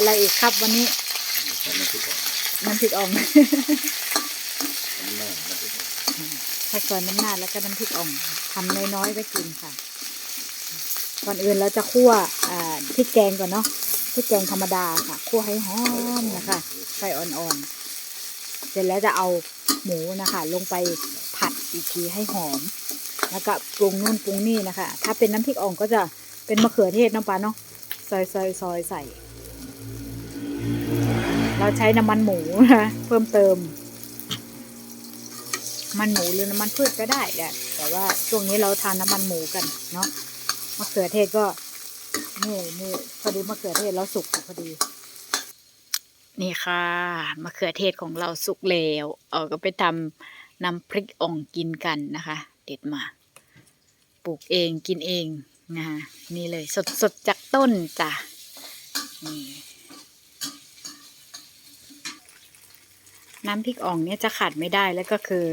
อะไรอีกครับวันนี้ทำน้ำพริกอ่อนน้ำพริกอ่อง น้ำหน้าน้ำพริกอ่อนข้าวซอยน้ำหน้าแล้วก็น้ำพริกอ่องทำน้อยๆไว้กินค่ะ ก่อนอื่นเราจะคั่วอ่าพริกแกงก่อนเนาะพริกแกงธรรมดาค่ะ คั่วให้หอมนะคะไฟอ่อนๆ เสร็จแล้วจะเอาหมูนะคะ ลงไปผัดอีกทีให้หอม แล้วก็ปรุงนู่นปรุงนี่นะคะ ถ้าเป็นน้ำพริกอ่องก็จะเป็นมะเขือเทศเน้องปลาเนาะซอยซอยซอยใส่ เราใช้น้ำมันหมูนะเพิ่มเติม มันหมูหรือน้ำมันพืชก็ได้แหละแต่ว่าช่วงนี้เราทานน้ำมันหมูกันเนาะมะเขือเทศก็นี่นี่พอดีมะเขือเทศเราสุกพอดี นี่ค่ะมะเขือเทศของเราสุกแล้วเอาก็ไปทำน้ำพริกอ่องกินกันนะคะ เด็ดมาปลูกเองกินเองนะคะนี่เลยสดสดจากต้นจ้ะนี่ น้ำพริกอ่องเนี่ยจะขาดไม่ได้แล้วก็คือ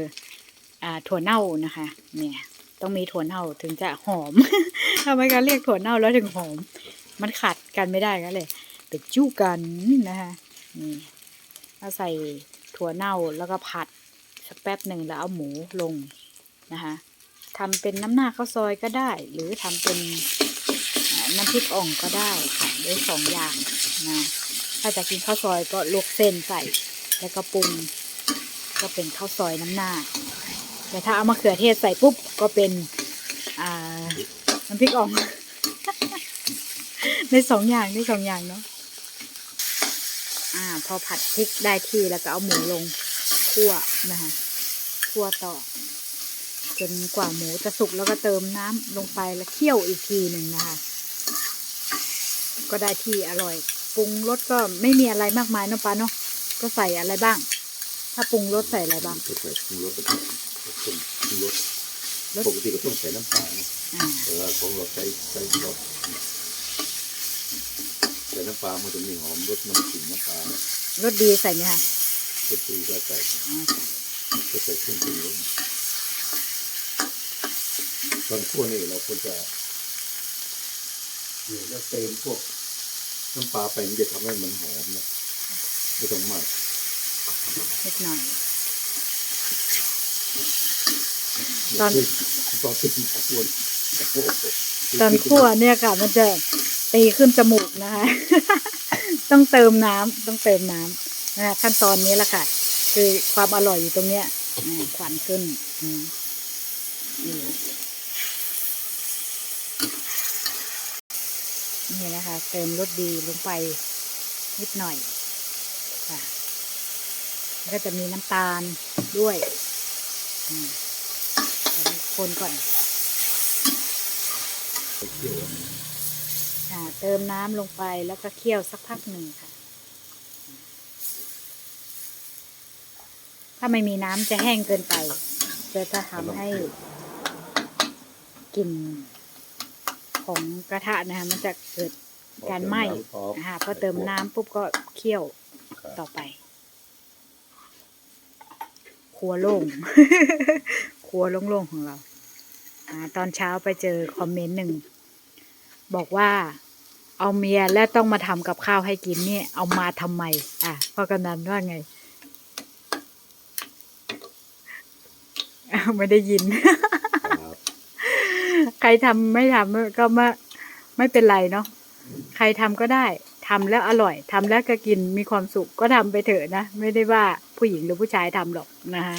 อ่าถั่วเน่านะคะ เนี่ยต้องมีถั่วเน่าถึงจะหอมทำไมกันเรียกถั่วเน่าแล้วถึงหอม มันขาดกันไม่ได้ก็เลยไปจู้กันนะคะนี่เอาใส่ถั่วเน่าแล้วก็ผัดสักแป๊บหนึ่งแล้วเอาหมูลงนะคะทำเป็นน้ำหน้าข้าวซอยก็ได้ หรือทำเป็นน้ำพริกอ่องก็ได้ค่ะได้สองอย่างนะถ้าจะกินข้าวซอยก็ลวกเส้นใส่ แล้วก็ปรุงก็เป็นข้าวซอยน้ำหน้า แต่ถ้าเอามะเขือเทศใส่ปุ๊บก็เป็นอ่าน้ำพริกอ่องได้สองอย่างได้สองอย่างเนาะอ่า พอผัดพริกได้ที่แล้วก็เอาหมูลงคั่วนะคะคั่วต่อ จนกว่าหมูจะสุกแล้วก็เติมน้ำลงไปแล้วเคี่ยวอีกทีหนึ่งนะคะ ก็ได้ที่อร่อยปรุงรสก็ไม่มีอะไรมากมายเนาะปาเนาะ ก็ใส่อะไรบ้าง ถ้าปรุงรสใส่อะไรบ้างก็ใส่ปรุงรสไปก่อนต้มปรุงรสรสปกติก็ต้องใส่น้ำปลานะอ่าแต่ว่าของเราใส่ใส่รสใส่น้ำปลามันจะมีหอมรสน้ำกลิ่นน้ำปลารสดีใส่ไหมคะรสดีก็ใส่อ๋อก็ใส่เครื่องปรุงรสตอนคั่วนี่เราควรจะเนี่ยแล้วเติมพวกน้ำปลาไปมันจะทำให้มันหอมนะ ไม่ต้องมากนิดหน่อยตตออนนตอนที่ควรตอนคั่วเนี่ยค่ะ มันจะตีขึ้นจมูกนะคะ ต้องเติมน้ำต้องเติมน้ำนะคะขั้นตอนนี้แหละค่ะ คือความอร่อยอยู่ตรงเนี้ยอ่าควันขึ้นอืมนี่นี่นะคะ เติมรสดีลงไปนิดหน่อย ค่ะแล้วก็จะมีน้ำตาลด้วยอืมตอนนี้คนก่อนอ่าเติมน้ำลงไปแล้วก็เคี่ยวสักพักหนึ่งค่ะ ถ้าไม่มีน้ำจะแห้งเกินไป จะจะทำให้กลิ่นของกระทะนะคะมันจะเกิดการไหม้อ่าพอเติมน้ำปุ๊บก็เคี่ยว ต่อไป ครัวโล่ง ครัวโล่งๆของเราอ่าตอนเช้าไปเจอคอมเมนต์หนึ่ง บอกว่าเอาเมียและต้องมาทำกับข้าวให้กินเนี่ยเอามาทำไม อะพ่อกำนันว่าไงอ้าวไม่ได้ยินครับใครทำไม่ทำก็ไม่ไม่เป็นไรเนาะใครทำก็ได้ ทำแล้วอร่อยทำแล้วก็กินมีความสุขก็ทำไปเถอะนะ ไม่ได้ว่าผู้หญิงหรือผู้ชายทำหรอกนะฮะ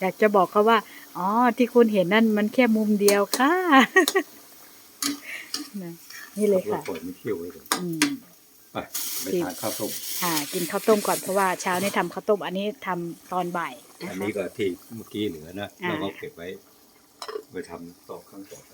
อยากจะบอกเขาว่า อ๋อ ที่คุณเห็นนั่นมันแค่มุมเดียวค่ะนะนี่เลยเราค่ะปล่อยมันเคี่ยวไว้ก่อนอืมไปไปทานข้าวต้มค่ะ กินข้าวต้มก่อนเพราะว่าเช้านี่ทำข้าวต้ม อันนี้ทำตอนบ่ายนะอันคะนี้ก็ที่เมื่อกี้เหลือนะอ่าเราก็เก็บไว้ไปทำต่อครั้งต่อไป